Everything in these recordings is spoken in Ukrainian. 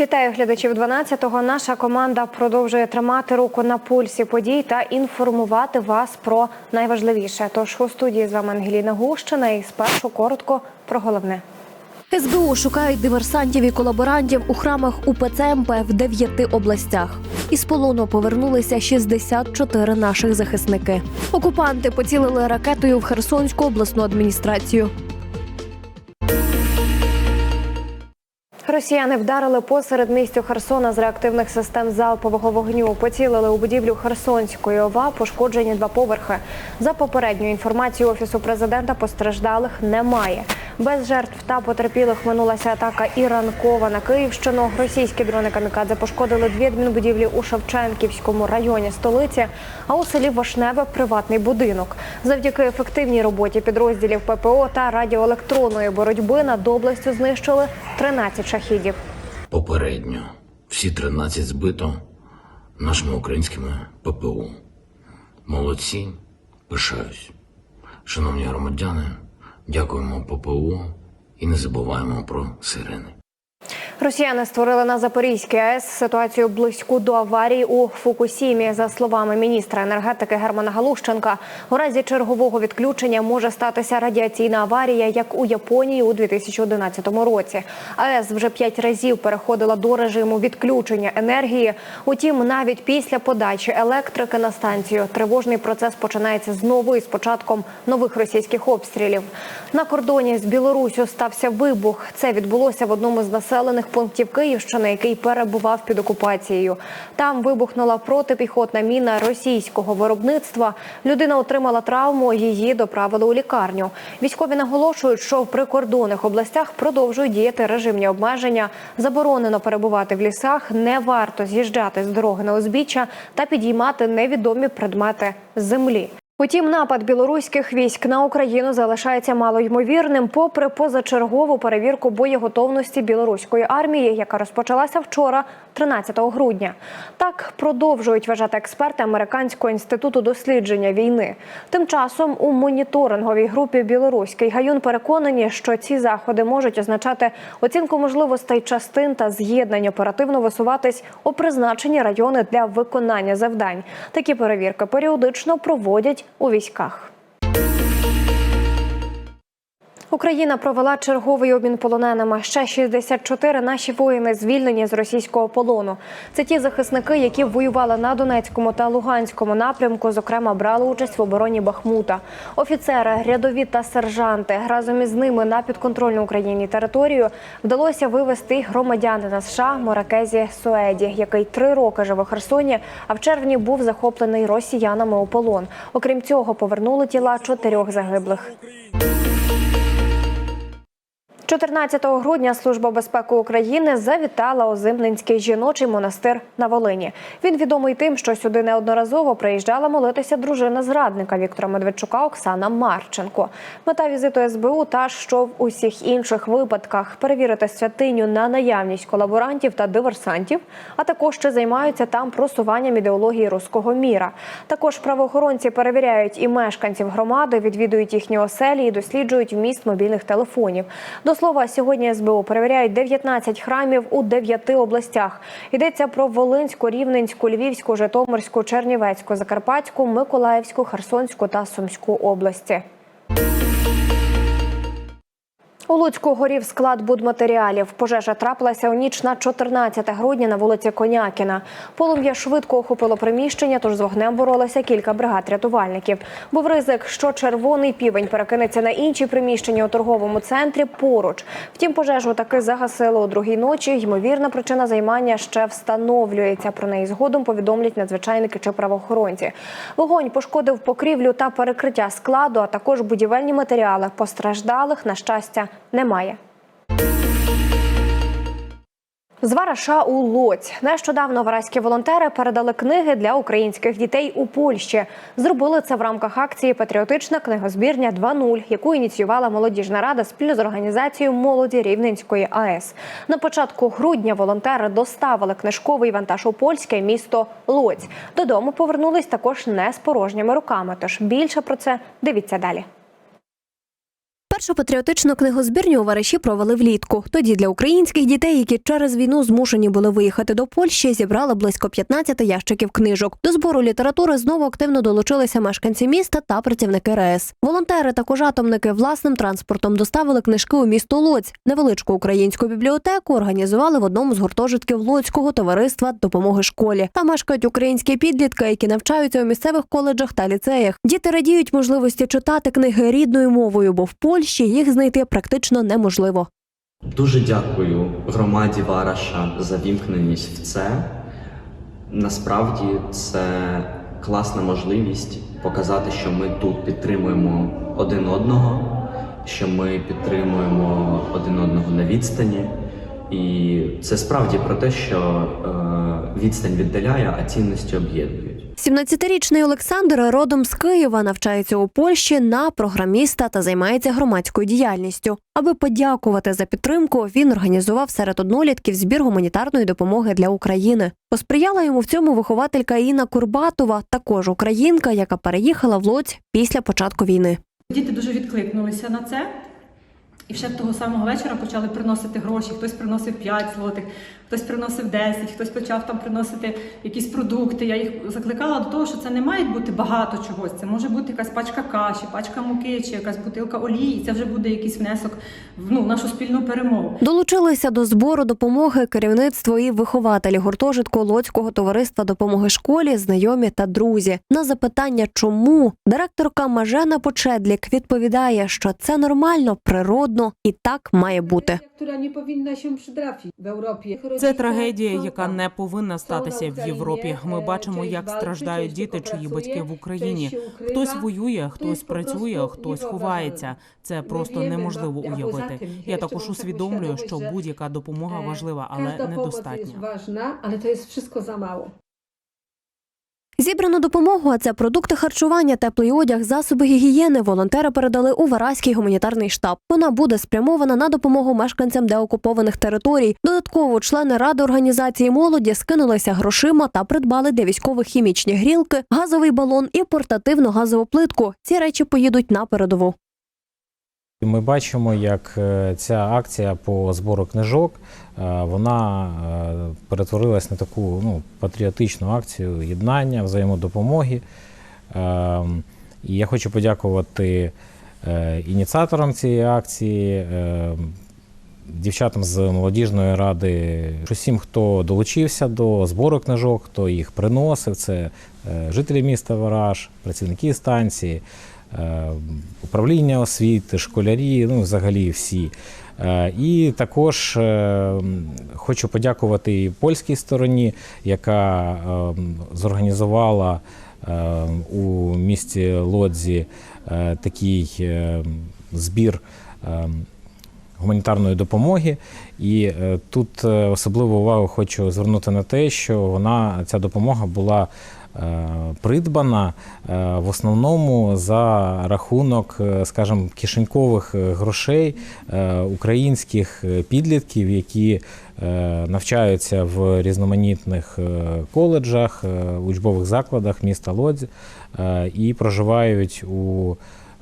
Вітаю глядачів 12-го. Наша команда продовжує тримати руку на пульсі подій та інформувати вас про найважливіше. Тож у студії з вами Ангеліна Гущина і спершу коротко про головне. СБУ шукають диверсантів і колаборантів у храмах УПЦ МП в дев'яти областях. Із полону повернулися 64 наших захисники. Окупанти поцілили ракетою в Херсонську обласну адміністрацію. Росіяни вдарили посеред містю Херсона з реактивних систем залпового вогню. Поцілили у будівлю Херсонської ОВА, пошкоджені два поверхи. За попередньою інформацією офісу президента постраждалих немає. Без жертв та потерпілих минулася атака і ранкова на Київщину. Російські дрони камікадзе пошкодили дві адмінбудівлі у Шевченківському районі столиці, а у селі Вишневе приватний будинок. Завдяки ефективній роботі підрозділів ППО та радіоелектронної боротьби над областю знищили 13 шахідів. Попередньо всі 13 збито нашими українськими ППУ. Молодці, пишаюсь. Шановні громадяни, дякуємо ППУ і не забуваємо про сирени. Росіяни створили на Запорізькій АЕС ситуацію близьку до аварії у Фукусімі. За словами міністра енергетики Германа Галущенка, у разі чергового відключення може статися радіаційна аварія, як у Японії у 2011 році. АЕС вже п'ять разів переходила до режиму відключення енергії. Утім, навіть після подачі електрики на станцію тривожний процес починається знову із початком нових російських обстрілів. На кордоні з Білоруссю стався вибух. Це відбулося в одному з населених пунктів Київщини, який перебував під окупацією. Там вибухнула протипіхотна міна російського виробництва. Людина отримала травму. Її доправили у лікарню. Військові наголошують, що в прикордонних областях продовжують діяти режимні обмеження. Заборонено перебувати в лісах, не варто з'їжджати з дороги на узбіччя та підіймати невідомі предмети землі. Утім, напад білоруських військ на Україну залишається малоймовірним, попри позачергову перевірку боєготовності білоруської армії, яка розпочалася вчора, 13 грудня. Так продовжують вважати експерти американського інституту дослідження війни. Тим часом у моніторинговій групі Білоруський гаюн переконані, що ці заходи можуть означати оцінку можливостей частин та з'єднань оперативно висуватись у призначені райони для виконання завдань. Такі перевірки періодично проводять у військах. Україна провела черговий обмін полоненими. Ще 64 наші воїни звільнені з російського полону. Це ті захисники, які воювали на Донецькому та Луганському напрямку. Зокрема, брали участь в обороні Бахмута. Офіцери, рядові та сержанти разом із ними на підконтрольну Україні територію вдалося вивести громадянина США Моракезі Суеді, який три роки жив у Херсоні, а в червні був захоплений росіянами у полон. Окрім цього, повернули тіла чотирьох загиблих. 14 грудня Служба безпеки України завітала у Зимненський жіночий монастир на Волині. Він відомий тим, що сюди неодноразово приїжджала молитися дружина зрадника Віктора Медведчука Оксана Марченко. Мета візиту СБУ та що в усіх інших випадках перевірити святиню на наявність колаборантів та диверсантів, а також ще займаються там просуванням ідеології руського міра. Також правоохоронці перевіряють і мешканців громади, відвідують їхні оселі і досліджують вміст мобільних телефонів. До слова, сьогодні СБУ перевіряють 19 храмів у 9 областях. Йдеться про Волинську, Рівненську, Львівську, Житомирську, Чернівецьку, Закарпатську, Миколаївську, Херсонську та Сумську області. У Луцьку горів склад будматеріалів. Пожежа трапилася у ніч на 14 грудня на вулиці Конякіна. Полум'я швидко охопило приміщення, тож з вогнем боролися кілька бригад рятувальників. Був ризик, що червоний півень перекинеться на інші приміщення у торговому центрі поруч. Втім, пожежу таки загасили у другій ночі. Ймовірна причина займання ще встановлюється. Про неї згодом повідомлять надзвичайники чи правоохоронці. Вогонь пошкодив покрівлю та перекриття складу, а також будівельні матеріали. Постраждалих на щастя немає. З Вараша у Лоць нещодавно вараські волонтери передали книги для українських дітей у Польщі. Зробили це в рамках акції Патріотична книгозбірня 2.0», яку ініціювала молодіжна рада спільно з організацією молоді Рівненської АЕС. На початку грудня волонтери доставили книжковий вантаж у польське місто Лоць. Додому повернулись також не з порожніми руками. Тож більше про це дивіться далі. Першу патріотичну книгозбірню у Вараші провели влітку. Тоді для українських дітей, які через війну змушені були виїхати до Польщі, зібрали близько 15 ящиків книжок. До збору літератури знову активно долучилися мешканці міста та працівники РЕС. Волонтери та кожатомники власним транспортом доставили книжки у місто Лоць. Невеличку українську бібліотеку організували в одному з гуртожитків Лоцького товариства допомоги школі. Там мешкають українські підлітки, які навчаються у місцевих коледжах та ліцеях. Діти радіють можливості читати книги рідною мовою, бо в Польщі їх знайти практично неможливо. Дуже дякую громаді Вараша за вімкненість в це. Насправді це класна можливість показати, що ми тут підтримуємо один одного, що ми підтримуємо один одного на відстані. І це справді про те, що е, відстань віддаляє, а цінності об'єднують. 17-річний Олександр родом з Києва навчається у Польщі на програміста та займається громадською діяльністю. Аби подякувати за підтримку, він організував серед однолітків збір гуманітарної допомоги для України. Посприяла йому в цьому вихователька Інна Курбатова, також українка, яка переїхала в Лоць після початку війни. Діти дуже відкликнулися на це. І ще того самого вечора почали приносити гроші. Хтось приносив 5 злотих, хтось приносив 10, хтось почав там приносити якісь продукти. Я їх закликала до того, що це не має бути багато чогось. Це може бути якась пачка каші, пачка муки чи якась бутилка олії. Це вже буде якийсь внесок в ну, нашу спільну перемогу. Долучилися до збору допомоги керівництво і вихователі гуртожитку Лоцького товариства допомоги школі, знайомі та друзі. На запитання, чому директорка Мажена Почедлік відповідає, що це нормально, природно і так має бути. która nie powinna się przytrafić w Europie. Це трагедія, яка не повинна статися в Європі. Ми бачимо, як страждають діти, чиї батьки в Україні. Хтось воює, хтось працює, хтось ховається. Це просто неможливо уявити. Я також усвідомлюю, що будь-яка допомога важлива, але Każda pomoc jest недостатня. ważna, ale to jest wszystko za mało. Зібрану допомогу, а це продукти харчування, теплий одяг, засоби гігієни. Волонтери передали у Вараський гуманітарний штаб. Вона буде спрямована на допомогу мешканцям деокупованих територій. Додатково члени ради організації молоді скинулися грошима та придбали для військових хімічні грілки, газовий балон і портативну газову плитку. Ці речі поїдуть на передову. Ми бачимо, як е, ця акція по збору книжок е, вона е, перетворилась на таку ну, патріотичну акцію єднання, взаємодопомоги. Ем, І я хочу подякувати ініціаторам цієї акції, е, дівчатам з молодіжної ради, усім, хто долучився до збору книжок, хто їх приносив. Це жителі міста Вараж, працівники станції, управління освіти, школярі, ну взагалі всі. Е, І також е, хочу подякувати і польській стороні, яка е, зорганізувала е, у місті Лодзі е, такий е, збір е, гуманітарної допомоги. І е, тут е, особливу увагу хочу звернути на те, що вона ця допомога була е, придбана е, в основному за рахунок, е, скажімо, кишенькових е, грошей е, українських е, підлітків, які е, навчаються в різноманітних е, коледжах, е, учбових закладах міста Лодзь е, і проживають у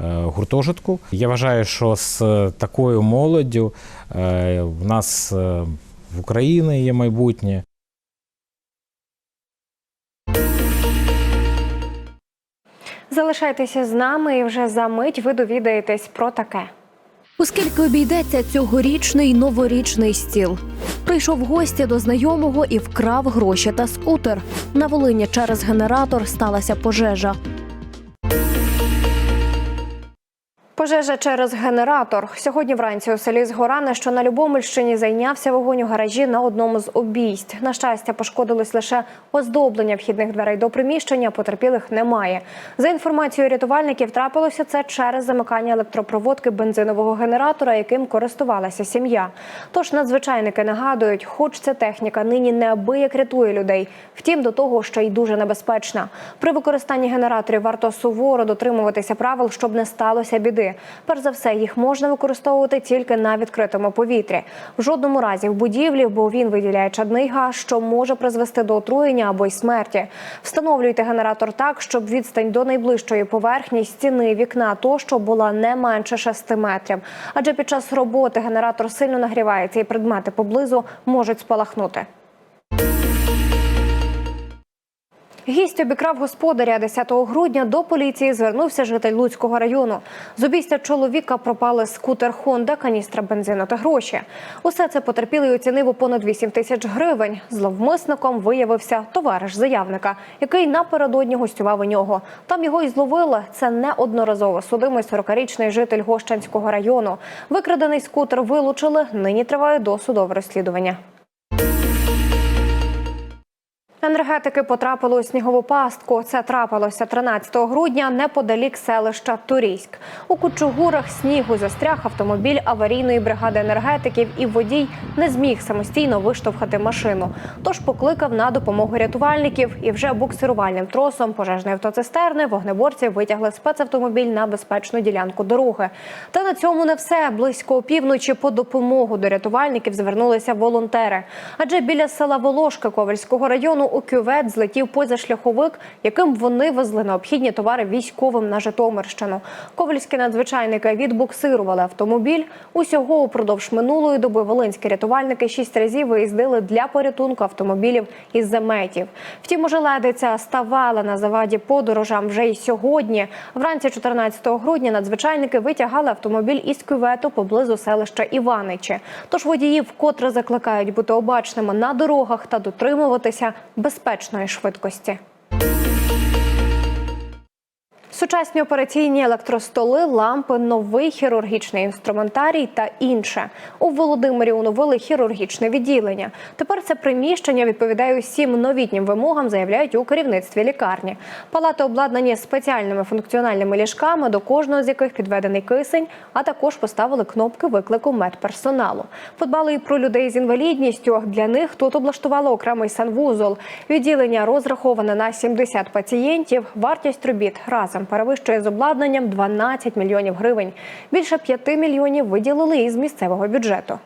е, гуртожитку. Я вважаю, що з такою молоддю е, в нас е, в Україні є майбутнє. Залишайтеся з нами, і вже за мить ви довідаєтесь про таке. Оскільки обійдеться цьогорічний новорічний стіл. Прийшов гості до знайомого і вкрав гроші та скутер. На Волині через генератор сталася пожежа. Пожежа через генератор. Сьогодні вранці у селі Згоране, що на Любомельщині зайнявся вогонь у гаражі на одному з обійсть. На щастя, пошкодилось лише оздоблення вхідних дверей до приміщення. Потерпілих немає. За інформацією рятувальників, трапилося це через замикання електропроводки бензинового генератора, яким користувалася сім'я. Тож надзвичайники нагадують, хоч ця техніка нині неабияк рятує людей, втім до того, що й дуже небезпечна. При використанні генераторів варто суворо дотримуватися правил, щоб не сталося біди. Перш за все, їх можна використовувати тільки на відкритому повітрі. В жодному разі в будівлі, бо він виділяє чадний газ, що може призвести до отруєння або й смерті. Встановлюйте генератор так, щоб відстань до найближчої поверхні стіни, вікна тощо була не менше 6 метрів. Адже під час роботи генератор сильно нагрівається і предмети поблизу можуть спалахнути. Гість обікрав господаря 10 грудня. До поліції звернувся житель Луцького району. З обійстя чоловіка пропали скутер Хонда, каністра бензину та гроші. Усе це потерпілий оцінив у понад 8 тисяч гривень. Зловмисником виявився товариш заявника, який напередодні гостював у нього. Там його і зловили. Це неодноразово судимий 40-річний житель Гощанського району. Викрадений скутер вилучили. Нині триває досудове розслідування. Енергетики потрапили у снігову пастку. Це трапилося 13 грудня неподалік селища Турійськ. У кучугурах снігу застряг автомобіль аварійної бригади енергетиків, і водій не зміг самостійно виштовхати машину. Тож покликав на допомогу рятувальників і вже буксирувальним тросом пожежної автоцистерни вогнеборці витягли спецавтомобіль на безпечну ділянку дороги. Та на цьому не все. Близько опівночі по допомогу до рятувальників звернулися волонтери. Адже біля села Волошки Ковальського району у кювет злетів позашляховик, яким вони везли необхідні товари військовим на Житомирщину. Ковальські надзвичайники відбуксирували автомобіль. Усього упродовж минулої доби волинські рятувальники шість разів виїздили для порятунку автомобілів із заметів. Втім, ожеледиця ставала на заваді подорожам вже й сьогодні. Вранці 14 грудня надзвичайники витягали автомобіль із кювету поблизу селища Іваничі. Тож водіїв вкотре закликають бути обачними на дорогах та дотримуватися безпечної швидкості. Сучасні операційні електростоли, лампи, новий хірургічний інструментарій та інше. У Володимирі оновили хірургічне відділення. Тепер це приміщення відповідає усім новітнім вимогам, заявляють у керівництві лікарні. Палати обладнані спеціальними функціональними ліжками, до кожного з яких підведений кисень, а також поставили кнопки виклику медперсоналу. Подбали і про людей з інвалідністю. Для них тут облаштували окремий санвузол. Відділення розраховане на 70 пацієнтів. Вартість робіт разом перевищує з обладнанням 12 мільйонів гривень. Більше 5 мільйонів виділили із місцевого бюджету.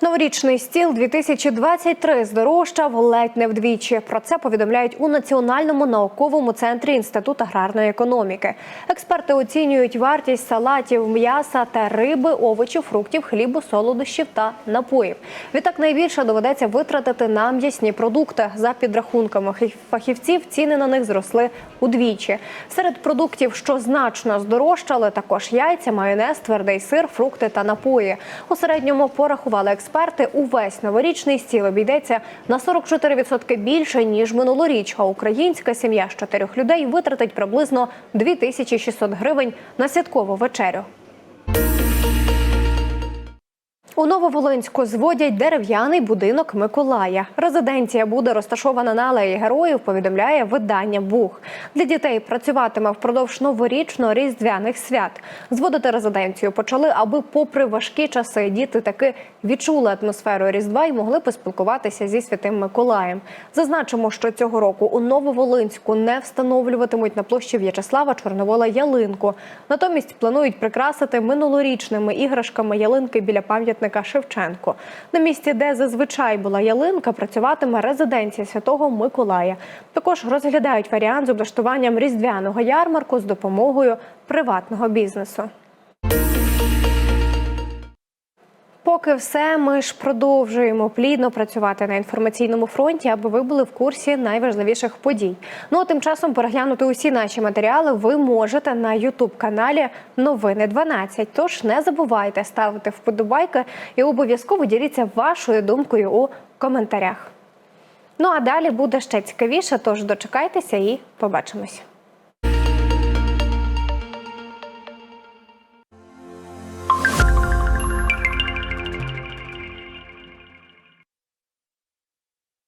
Новорічний стіл 2023 здорожчав ледь не вдвічі. Про це повідомляють у Національному науковому центрі Інститут аграрної економіки. Експерти оцінюють вартість салатів, м'яса та риби, овочів, фруктів, хлібу, солодощів та напоїв. Відтак найбільше доведеться витратити на м'ясні продукти. За підрахунками фахівців, ціни на них зросли удвічі. Серед продуктів, що значно здорожчали, також яйця, майонез, твердий сир, фрукти та напої. У середньому порахували експерти. Увесь новорічний стіл обійдеться на 44% більше ніж минулоріч. А українська сім'я з чотирьох людей витратить приблизно 2600 гривень на святкову вечерю. У Нововолинську зводять дерев'яний будинок Миколая. Резиденція буде розташована на алеї героїв. Повідомляє видання Бух. Для дітей працюватиме впродовж новорічно-різдвяних свят. Зводити резиденцію почали, аби, попри важкі часи, діти таки відчули атмосферу різдва і могли поспілкуватися зі святим Миколаєм. Зазначимо, що цього року у Нововолинську не встановлюватимуть на площі В'ячеслава Чорновола ялинку. Натомість планують прикрасити минулорічними іграшками ялинки біля пам'ятника Шевченко. На місці, де зазвичай була ялинка, працюватиме резиденція Святого Миколая. Також розглядають варіант з облаштуванням різдвяного ярмарку з допомогою приватного бізнесу. Поки все, ми ж продовжуємо плідно працювати на інформаційному фронті, аби ви були в курсі найважливіших подій. Ну а тим часом переглянути усі наші матеріали ви можете на Ютуб каналі Новини 12. Тож не забувайте ставити вподобайки і обов'язково діліться вашою думкою у коментарях. Ну а далі буде ще цікавіше, тож дочекайтеся і побачимось.